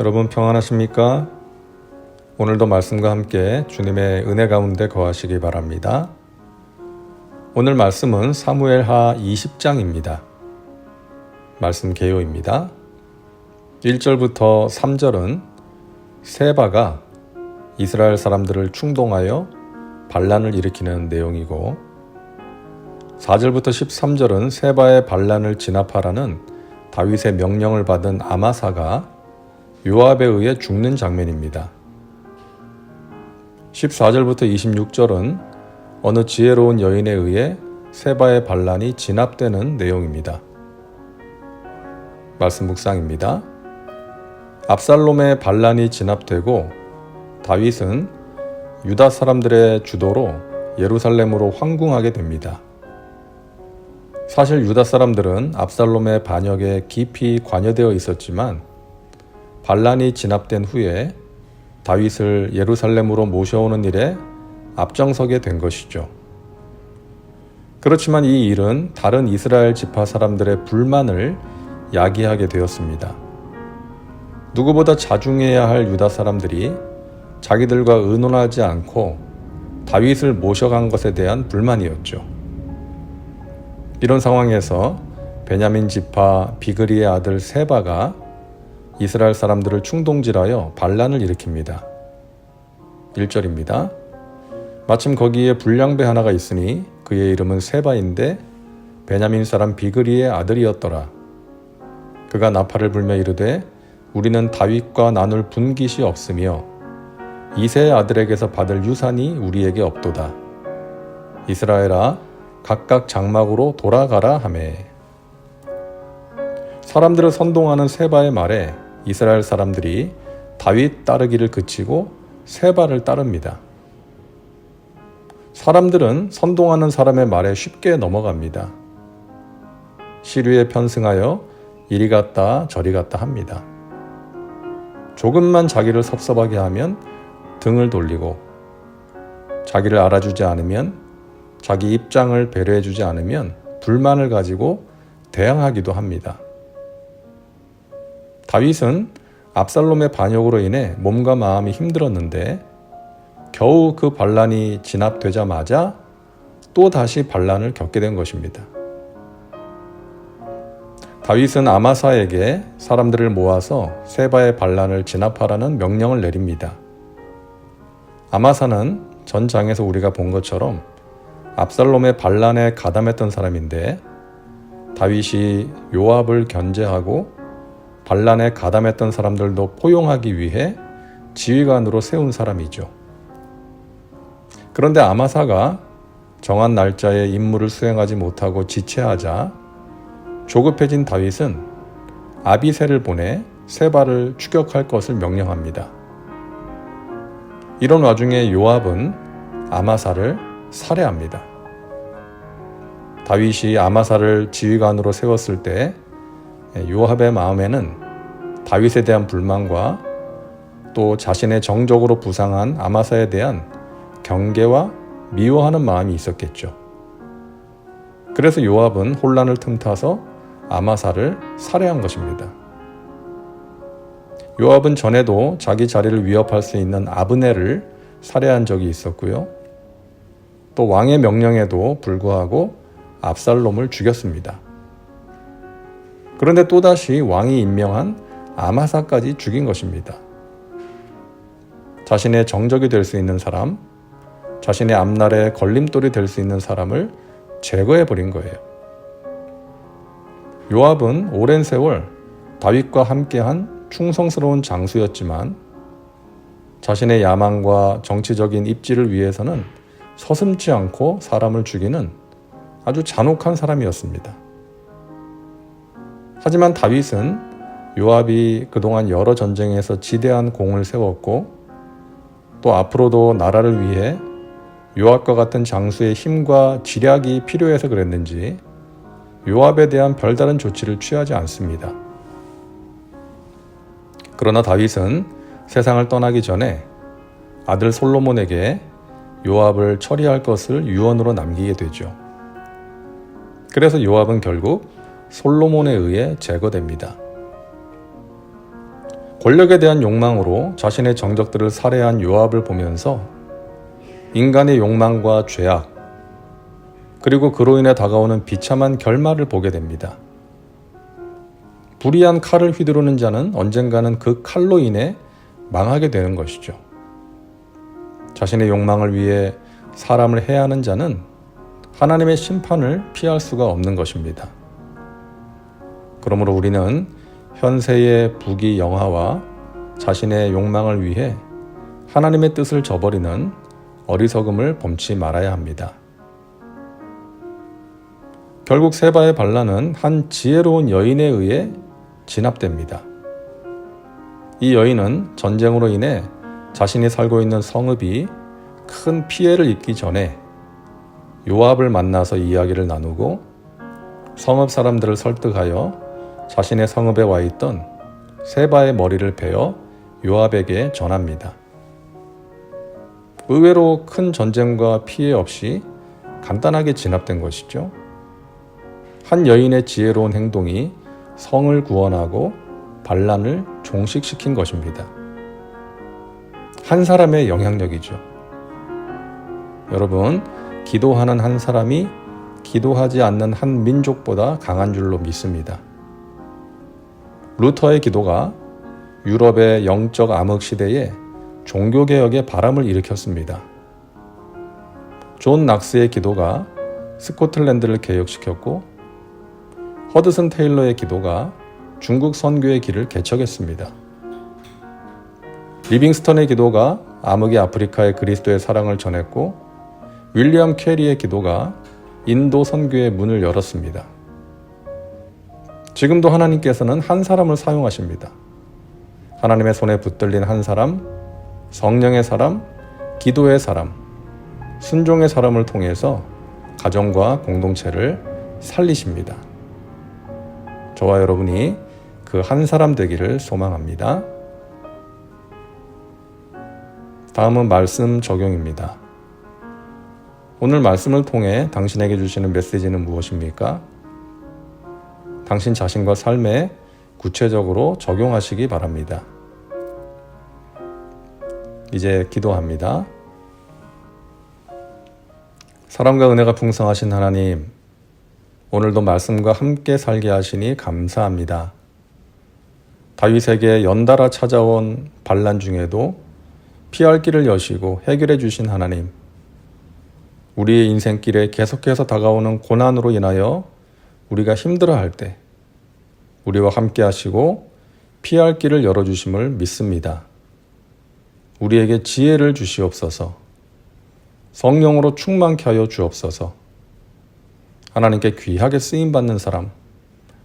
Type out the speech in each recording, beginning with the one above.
여러분 평안하십니까? 오늘도 말씀과 함께 주님의 은혜 가운데 거하시기 바랍니다. 오늘 말씀은 사무엘하 20장입니다. 말씀 개요입니다. 1절부터 3절은 세바가 이스라엘 사람들을 충동하여 반란을 일으키는 내용이고 4절부터 13절은 세바의 반란을 진압하라는 다윗의 명령을 받은 아마사가 요압에 의해 죽는 장면입니다. 14절부터 26절은 어느 지혜로운 여인에 의해 세바의 반란이 진압되는 내용입니다. 말씀 묵상입니다. 압살롬의 반란이 진압되고 다윗은 유다 사람들의 주도로 예루살렘으로 황궁하게 됩니다. 사실 유다 사람들은 압살롬의 반역에 깊이 관여되어 있었지만 반란이 진압된 후에 다윗을 예루살렘으로 모셔오는 일에 앞장서게 된 것이죠. 그렇지만 이 일은 다른 이스라엘 지파 사람들의 불만을 야기하게 되었습니다. 누구보다 자중해야 할 유다 사람들이 자기들과 의논하지 않고 다윗을 모셔간 것에 대한 불만이었죠. 이런 상황에서 베냐민 지파 비그리의 아들 세바가 이스라엘 사람들을 충동질하여 반란을 일으킵니다. 1절입니다. 마침 거기에 불량배 하나가 있으니 그의 이름은 세바인데 베냐민 사람 비그리의 아들이었더라. 그가 나팔을 불며 이르되 우리는 다윗과 나눌 분깃이 없으며 이세의 아들에게서 받을 유산이 우리에게 없도다. 이스라엘아 각각 장막으로 돌아가라 하매 사람들을 선동하는 세바의 말에 이스라엘 사람들이 다윗 따르기를 그치고 세바를 따릅니다. 사람들은 선동하는 사람의 말에 쉽게 넘어갑니다. 시류에 편승하여 이리 갔다 저리 갔다 합니다. 조금만 자기를 섭섭하게 하면 등을 돌리고 자기를 알아주지 않으면 자기 입장을 배려해주지 않으면 불만을 가지고 대항하기도 합니다. 다윗은 압살롬의 반역으로 인해 몸과 마음이 힘들었는데 겨우 그 반란이 진압되자마자 또 다시 반란을 겪게 된 것입니다. 다윗은 아마사에게 사람들을 모아서 세바의 반란을 진압하라는 명령을 내립니다. 아마사는 전 장에서 우리가 본 것처럼 압살롬의 반란에 가담했던 사람인데 다윗이 요압을 견제하고 반란에 가담했던 사람들도 포용하기 위해 지휘관으로 세운 사람이죠. 그런데 아마사가 정한 날짜에 임무를 수행하지 못하고 지체하자 조급해진 다윗은 아비세를 보내 세바를 추격할 것을 명령합니다. 이런 와중에 요압은 아마사를 살해합니다. 다윗이 아마사를 지휘관으로 세웠을 때 요압의 마음에는 다윗에 대한 불만과 또 자신의 정적으로 부상한 아마사에 대한 경계와 미워하는 마음이 있었겠죠. 그래서 요압은 혼란을 틈타서 아마사를 살해한 것입니다. 요압은 전에도 자기 자리를 위협할 수 있는 아브네를 살해한 적이 있었고요. 또 왕의 명령에도 불구하고 압살롬을 죽였습니다. 그런데 또다시 왕이 임명한 아마사까지 죽인 것입니다. 자신의 정적이 될 수 있는 사람, 자신의 앞날에 걸림돌이 될 수 있는 사람을 제거해 버린 거예요. 요압은 오랜 세월 다윗과 함께한 충성스러운 장수였지만 자신의 야망과 정치적인 입지를 위해서는 서슴지 않고 사람을 죽이는 아주 잔혹한 사람이었습니다. 하지만 다윗은 요압이 그동안 여러 전쟁에서 지대한 공을 세웠고 또 앞으로도 나라를 위해 요압과 같은 장수의 힘과 지략이 필요해서 그랬는지 요압에 대한 별다른 조치를 취하지 않습니다. 그러나 다윗은 세상을 떠나기 전에 아들 솔로몬에게 요압을 처리할 것을 유언으로 남기게 되죠. 그래서 요압은 결국 솔로몬에 의해 제거됩니다. 권력에 대한 욕망으로 자신의 정적들을 살해한 요압을 보면서 인간의 욕망과 죄악, 그리고 그로 인해 다가오는 비참한 결말을 보게 됩니다. 불의한 칼을 휘두르는 자는 언젠가는 그 칼로 인해 망하게 되는 것이죠. 자신의 욕망을 위해 사람을 해하는 자는 하나님의 심판을 피할 수가 없는 것입니다. 그러므로 우리는 현세의 부귀 영화와 자신의 욕망을 위해 하나님의 뜻을 저버리는 어리석음을 범치 말아야 합니다. 결국 세바의 반란은 한 지혜로운 여인에 의해 진압됩니다. 이 여인은 전쟁으로 인해 자신이 살고 있는 성읍이 큰 피해를 입기 전에 요압을 만나서 이야기를 나누고 성읍 사람들을 설득하여 자신의 성읍에 와 있던 세바의 머리를 베어 요압에게 전합니다. 의외로 큰 전쟁과 피해 없이 간단하게 진압된 것이죠. 한 여인의 지혜로운 행동이 성을 구원하고 반란을 종식시킨 것입니다. 한 사람의 영향력이죠. 여러분, 기도하는 한 사람이 기도하지 않는 한 민족보다 강한 줄로 믿습니다. 루터의 기도가 유럽의 영적 암흑 시대에 종교개혁의 바람을 일으켰습니다. 존 낙스의 기도가 스코틀랜드를 개혁시켰고 허드슨 테일러의 기도가 중국 선교의 길을 개척했습니다. 리빙스턴의 기도가 암흑의 아프리카의 그리스도의 사랑을 전했고 윌리엄 캐리의 기도가 인도 선교의 문을 열었습니다. 지금도 하나님께서는 한 사람을 사용하십니다. 하나님의 손에 붙들린 한 사람, 성령의 사람, 기도의 사람, 순종의 사람을 통해서 가정과 공동체를 살리십니다. 저와 여러분이 그 한 사람 되기를 소망합니다. 다음은 말씀 적용입니다. 오늘 말씀을 통해 당신에게 주시는 메시지는 무엇입니까? 당신 자신과 삶에 구체적으로 적용하시기 바랍니다. 이제 기도합니다. 사랑과 은혜가 풍성하신 하나님, 오늘도 말씀과 함께 살게 하시니 감사합니다. 다윗에게 연달아 찾아온 반란 중에도 피할 길을 여시고 해결해 주신 하나님, 우리의 인생길에 계속해서 다가오는 고난으로 인하여 우리가 힘들어 할 때 우리와 함께 하시고 피할 길을 열어주심을 믿습니다. 우리에게 지혜를 주시옵소서. 성령으로 충만케 하여 주옵소서. 하나님께 귀하게 쓰임 받는 사람,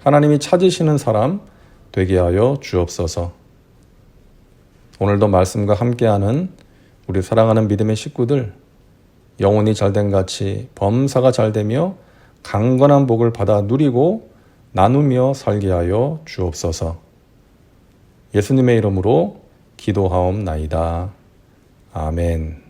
하나님이 찾으시는 사람 되게 하여 주옵소서. 오늘도 말씀과 함께하는 우리 사랑하는 믿음의 식구들 영혼이 잘된 같이 범사가 잘되며 강건한 복을 받아 누리고 나누며 살게 하여 주옵소서. 예수님의 이름으로 기도하옵나이다. 아멘.